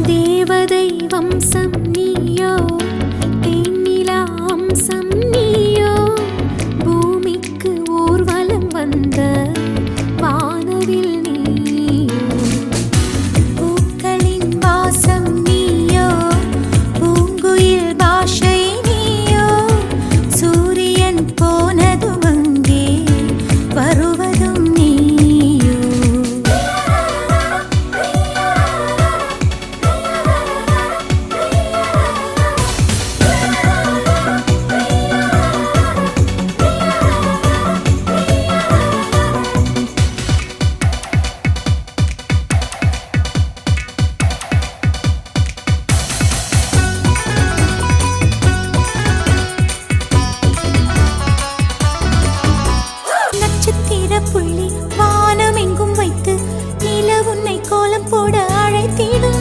தேவதை வம்சம் 为你